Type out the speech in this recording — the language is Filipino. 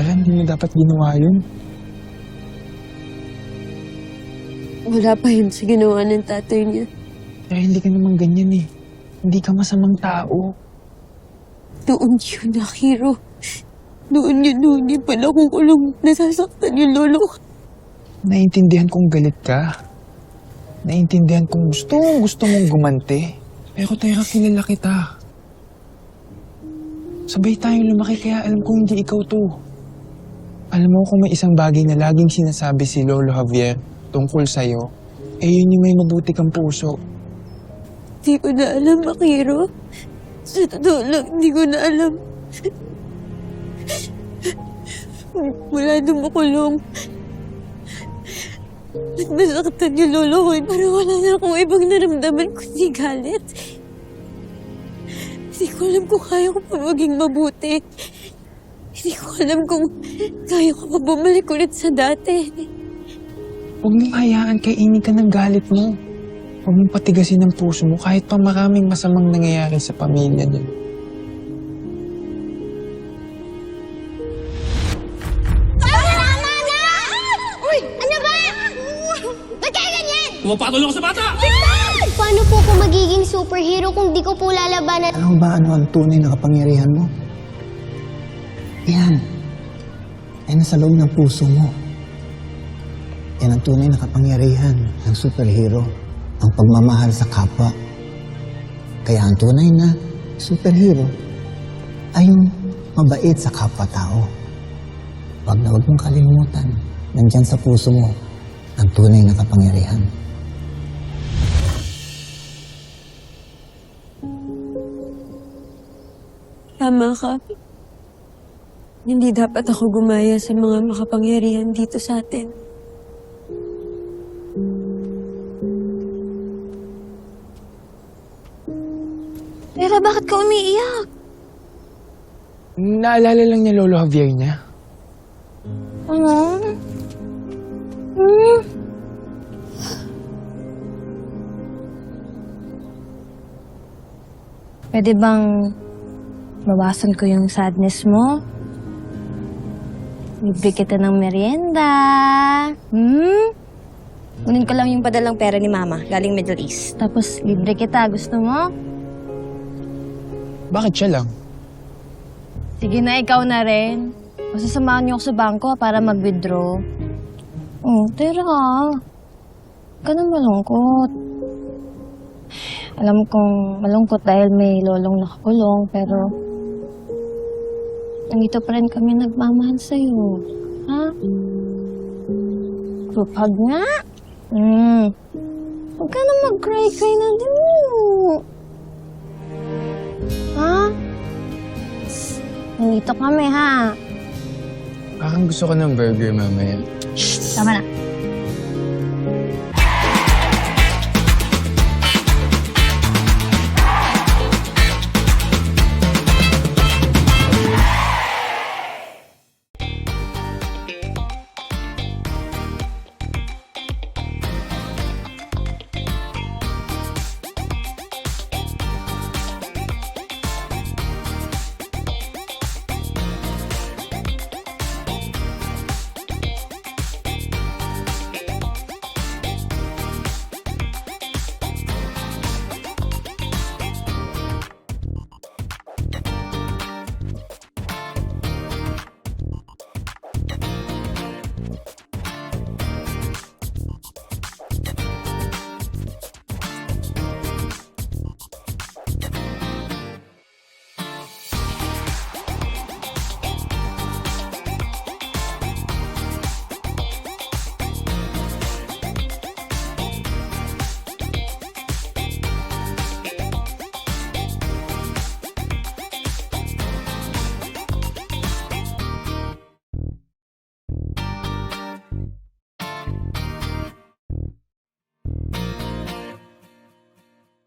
hindi mo dapat ginawa yun. Wala pa yun sa ginawa ng tatay niya. Pero hindi ka naman ganyan eh. Hindi ka masamang tao. Doon yun na, Hiro. Doon yun, noon yun pala kung walang nasasaktan yung lolo ko. Naiintindihan kong galit ka. Naiintindihan kong gusto gusto mong gumante. Pero teka, kilala kita. Sabay tayong lumaki kaya alam kong hindi ikaw to. Alam mo kung may isang bagay na laging sinasabi si Lolo Javier tungkol sa'yo, eh yun yung may mabuti kang puso. Di ko na alam, Akiro. Sa totoo lang, di ko na alam. Wala nang makulong. Nasaktan yung lolo ko, pero wala na akong ibang naramdaman kundi galit. Hindi ko alam kung kaya ko pa maging mabuti. Hindi ko alam kung kaya ko pa bumalik ulit sa dati. Huwag mong hayaan kainin ka ng galit mo. Huwag mong patigasin ang puso mo kahit pa maraming masamang nangyayari sa pamilya niyo. Tama na! Uy! Ano ba? Ba't kaya ganyan? Pumapatol ako sa bata! Paano po ako magiging superhero kung di ko po lalabanan? Alam mo ba ano ang tunay na kapangyarihan mo? Yan. Ay nasa loob ng puso mo. Yan ang tunay na kapangyarihan ng superhero. Ang pagmamahal sa kapwa. Kaya ang tunay na superhero ay yung mabait sa kapwa-tao. Huwag na huwag mong kalimutan. Nandyan sa puso mo ang tunay na kapangyarihan. Tama ka. Hindi dapat ako gumaya sa mga makapangyarihan dito sa atin. Pero bakit ka umiiyak? Naalala lang niya Lolo Javier niya. Ano? Hmm? Pwede bang bawasan ko yung sadness mo? Libre kita ng merienda. Hmm? Kunin ko lang yung padalang pera ni Mama, galing Middle East. Tapos libre kita, gusto mo? Bakit siya lang? Sige na, ikaw na rin. Masasamahan niyo ako sa bangko para mag-withdraw. Oh, tira ka. Huwag ka na malungkot. Alam kong malungkot dahil may lolong nakakulong, pero nandito pa rin kami nagmamahal sa'yo. Ha? Group hug nga. Hmm. Huwag ka na mag-cry-cry na din. Ha? Nandito kami, ha? Parang gusto ko ng burger mamaya. Tama na.